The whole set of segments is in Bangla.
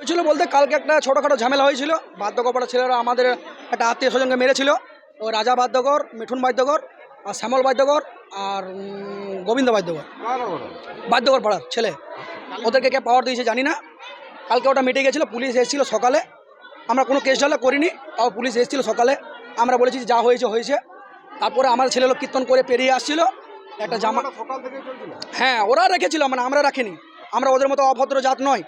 হয়েছিল বলতে কালকে একটা ছোটোখাটো ঝামেলা হয়েছিল। বাদ্যকপাড়া ছেলেরা আমাদের একটা আত্মীয় স্বজনকে মেরেছিল। ও রাজা বাদ্যকর মিঠুন বাদ্যকর আর শ্যামল বাদ্যকর আর গোবিন্দ বাদ্যকর বাদ্যকর পাড়ার ছেলে। ওদেরকে কে পাওয়ার দিয়েছে জানি না। কালকে ওটা মিটে গেছিল, পুলিশ এসেছিল সকালে। আমরা কোনো কেস ঢালা করিনি, তাও পুলিশ এসেছিল সকালে। আমরা বলেছি যে হয়েছে হয়েছে। তারপরে আমার ছেলে লোক কীর্তন করে পেরিয়ে আসছিল। একটা জামা চলছিল? হ্যাঁ ওরা রেখেছিল মানে আমরা রাখিনি। আমরা ওদের মতো অভদ্র জাত নয়।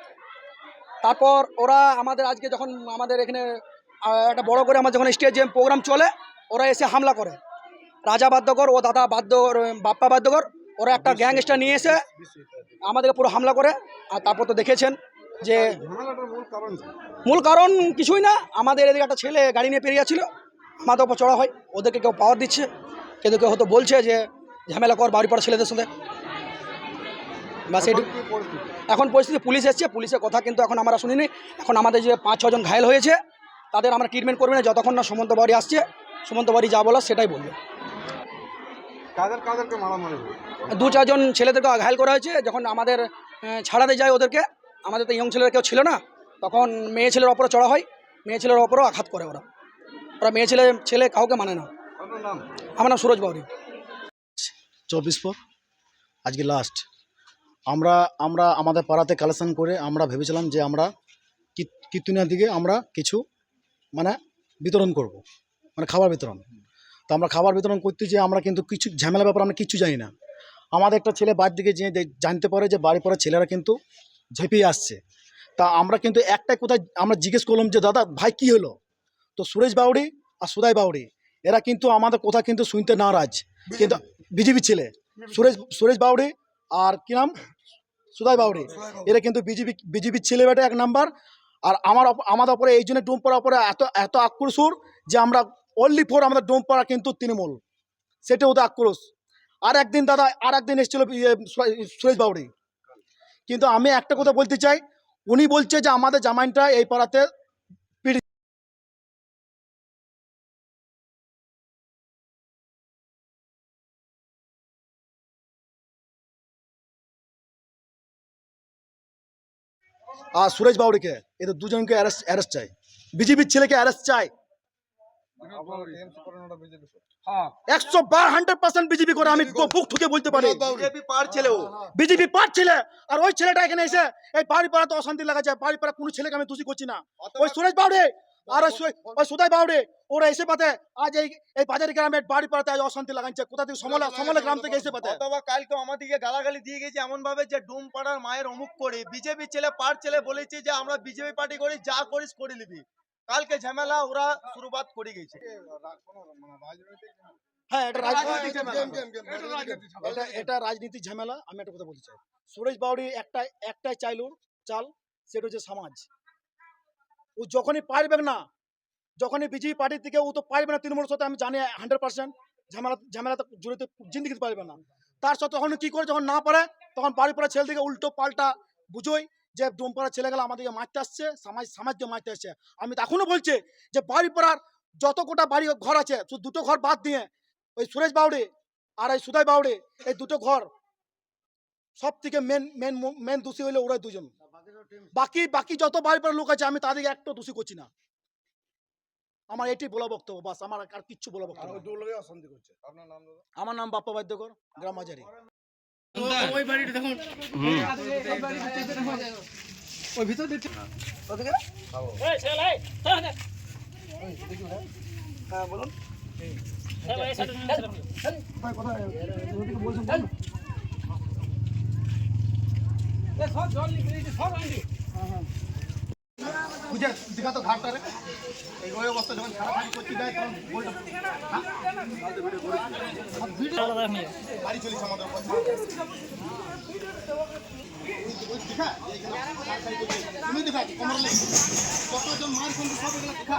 তারপর ওরা আমাদের আজকে যখন আমাদের এখানে একটা বড় করে আমার যখন স্টেজে প্রোগ্রাম চলে ওরা এসে হামলা করে। রাজা বাদ্যকর ও দাদা বাদ্যকর বাপ্পা বাদ্যকর ওরা একটা গ্যাংস্টার নিয়ে এসে আমাদেরকে পুরো হামলা করে। আর তারপর তো দেখেছেন যে মূল কারণ কিছুই না। আমাদের এদিকে একটা ছেলে গাড়ি নিয়ে পেরিয়ে যাচ্ছিল। আমাদের ওপর চড়া হয়। ওদেরকে কেউ পাওয়ার দিচ্ছে। কিন্তু কেউ হয়তো বলছে যে ঝামেলা কর বাড়ি পড়া ছেলেদের সাথে বাস এখন পরিস্থিতি? এখন পরিস্থিতি পুলিশ এসছে পুলিশের কথা কিন্তু এখন আমরা শুনিনি। এখন আমাদের যে পাঁচ ছজন ঘায়ল হয়েছে তাদের আমরা ট্রিটমেন্ট করবে না যতক্ষণ না সুমন্ত বাড়ি আসছে সুমন্ত বাড়ি যা বলার সেটাই বলবে। দু চারজন ছেলেদেরকে ঘায়ল করা হয়েছে যখন আমাদের ছাড়াতে যায় ওদেরকে আমাদের তো ইয়ং ছেলেরা কেউ ছিল না তখন মেয়ে ছেলের ওপরে চড়া হয় মেয়ে ছেলের ওপরেও আঘাত করে ওরা। ওরা মেয়ে ছেলে ছেলে কাউকে মানে না। আমার নাম সুরজ বাউরি। চব্বিশ পর, আজকে লাস্ট আমরা আমরা আমাদের পাড়াতে কালেকশন করে আমরা ভেবেছিলাম যে আমরা কীর্ত- কীর্তনিয়ার দিকে আমরা কিছু মানে বিতরণ করব মানে খাবার বিতরণ। তো আমরা খাবার বিতরণ করতে যে আমরা কিন্তু কিছু ঝামেলা ব্যাপার আমরা কিছু জানি না। আমাদের একটা ছেলে বাড়ির দিকে দে- জানতে পারে যে বাড়ি পড়া ছেলেরা কিন্তু ঝেঁপিয়ে আসছে। তা আমরা কিন্তু একটাই কোথায় আমরা জিজ্ঞেস করলাম যে, দাদা, ভাই কি হলো? তো সুরেশ বাউরি আর সুদাই বাউরি এরা কিন্তু আমাদের কথা কিন্তু শুনতে নারাজ। কিন্তু বিজেপি ছেলে সুরেশ সুরেশ বাউরি আর কি নাম? সুদাই বাউরি এরা কিন্তু বিজেপি বিজেপির ছেলে বেটা এক নাম্বার। আর আমার আমাদের ওপরে এই জন্য ডোম পড়ার ওপরে এত এত আক্রোশর যে আমরা অনলি ফোর আমাদের ডোম পড়া কিন্তু তৃণমূল। সেটা ওদের আক্রোশ। আর একদিন দাদা আর একদিন এসেছিল সুরেশ বাউরি কিন্তু আমি একটা কথা বলতে চাই। উনি বলছে যে আমাদের জামাইনটা এই পাড়াতে আর সুরেশ বাউরিকে এদের দুজনকে অ্যারেস্ট অ্যারেস্ট চাই। বিজেপির ছেলেকে অ্যারেস্ট চাই। একশো বার হান্ড্রেড পার্সেন্ট বিজেপি করে আমি তুষি বুক ঠুকে বলতে পারি। বিজেপি পার ছেলে আর ওই ছেলেটা এখানে এসে এই বাড়ি পাড়াতে অশান্তি লাগাচ্ছে বাড়ি পাড়া কোনো ছেলেকে আমি দোষী করছি না। ওই সুরেশ বাউরে আর ওই সুদাই বাউরে ওরা এসে পাতে আজ এই এই বাজারি গ্রামে বাড়ি পাড়াতে আজ অশান্তি লাগাচ্ছে কোথা থেকে সমলা সমলা গ্রাম থেকে এসে পাতে? অথবা কালকে আমাদেরকে গালাগালি দিয়ে গেছে এমন ভাবে যে ডুম পাড়ার মায়ের অমুক করে বিজেপি ছেলে পার ছেলে বলেছে যে আমরা বিজেপি পার্টি করি যা করিস করে নিবি। কালকে ঝামেলা ওরা শুরুবাত করে গেছে। হ্যাঁ এটা এটা এটা রাজনীতির ঝামেলা। আমি একটা কথা বলতে চাই। সুরেশ বাউরি একটা একটাই চাইলো চাল সেটা হচ্ছে সমাজ। ও যখনই পারবে না, যখনই বিজেপি পার্টির থেকে ও তো পারবে না তৃণমূলের সাথে, আমি জানি হান্ড্রেড পার্সেন্ট ঝামেলা, ঝামেলাতে জড়িত, জিন্দিগিতে পারবে না। তার সাথে তখন কি করে যখন না পারে, তখন বাড়ি পড়া ছেলে থেকে উল্টো পাল্টা বুঝোই যে ডোমপাড়া ছেলেগুলো আমাদেরকে মারতে আসছে, সমাজ, সমাজকে মারতে আসছে। আমি এখনও বলছি যে বাড়ি পড়ার যত কোটা বাড়ি ঘর আছে, শুধু দুটো ঘর বাদ দিয়ে ওই সুরেশ বাউড়ে আর এই সুদাই বাউড়ে, এই দুটো ঘর সব থেকে মেন মেন মেন দোষী হইলে ওরাই দুজন। বাকি বাকি যত বাড়ি পড়ার লোক আছে আমি তাদেরকে একটা দোষী করছি না আমার এটি বলা বক্তব্য বাস আমার আর কিচ্ছু বলা বক্তব্য আমার নাম বাপ্পা বাদ্যকর গ্রাম হাজারি ওই ভিতর হ্যাঁ বলুন তো ঘাটটা রে এই ওই যখন। তুমি দেখা, কোমর লেগে। কতজন মার কিন্তু সব এগুলো দেখা।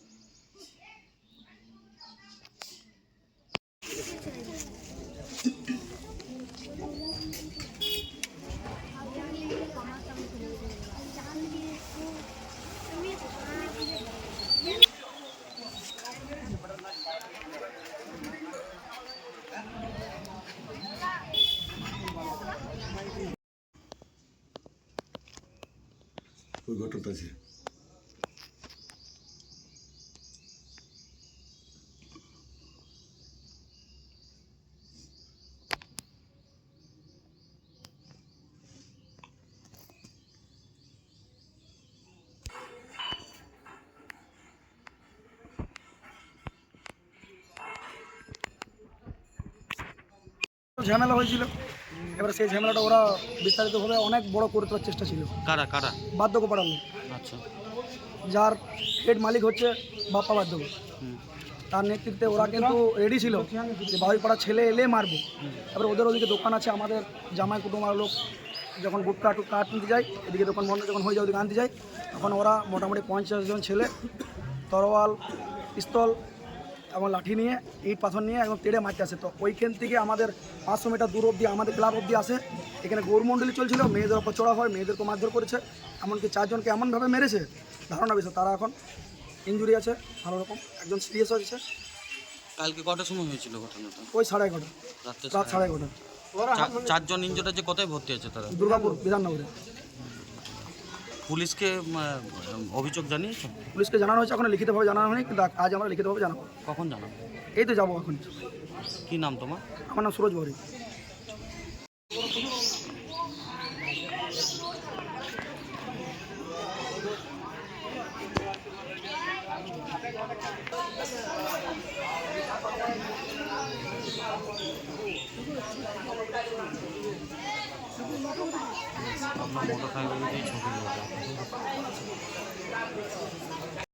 ওই ঘটনাটা আছে ঝামেলা হয়েছিল। এবার সেই ঝামেলাটা ওরা বিস্তারিতভাবে অনেক বড় করে তোলার চেষ্টা ছিল। কারা কারা? বার্ধক্য পাড়ালো আচ্ছা। যার হেড মালিক হচ্ছে বাপ্পা বার্ধক্য। তার নেতৃত্বে ওরা কিন্তু রেডি ছিল যে বাবুইপাড়া ছেলে এলে মারবে। তারপরে ওদের ওদিকে দোকান আছে আমাদের জামাই কুটুমার লোক যখন গুটকা টুটকা আনতে যায় এদিকে দোকান বন্ধ যখন হয়ে যায় ওদিকে আনতে যায় তখন ওরা মোটামুটি পঞ্চাশ জন ছেলে তরোয়াল পিস্তল এবং লাঠি নিয়ে ইট পাথর নিয়ে একদম তেড়ে মারতে আসে। তো ওইখান থেকে আমাদের পাঁচশো মিটার দূর অবধি আমাদের ক্লাব অবধি আসে। এখানে গৌরমণ্ডলী চলছিল মেয়েদের ওপর চড়া হয় মেয়েদেরকে মারধর করেছে। এমনকি চারজনকে এমনভাবে মেরেছে ধারণা বিষয় তারা এখন ইঞ্জুরি আছে ভালো রকম একজন সিরিয়াস আছে কালকে কটার সময় হয়েছিল ঘটনাটা? ওই সাড়ে এগারোটা রাত সাড়ে এগারোটা। চারজন ইঞ্জুর আছে কোথায় ভর্তি আছে তারা? দুর্গাপুর বিধাননগরে। পুলিশকে অভিযোগ জানিয়েছে? পুলিশকে জানানো হয়েছে এখন লিখিতভাবে জানানো হয়নি কিন্তু আজ আমরা লিখিতভাবে জানাব। কখন জানাব? এই তো যাব এখন। কি নাম তোমার? আমার নাম সুরজ বৌরি আপনার মোটর সাইকেল ছবি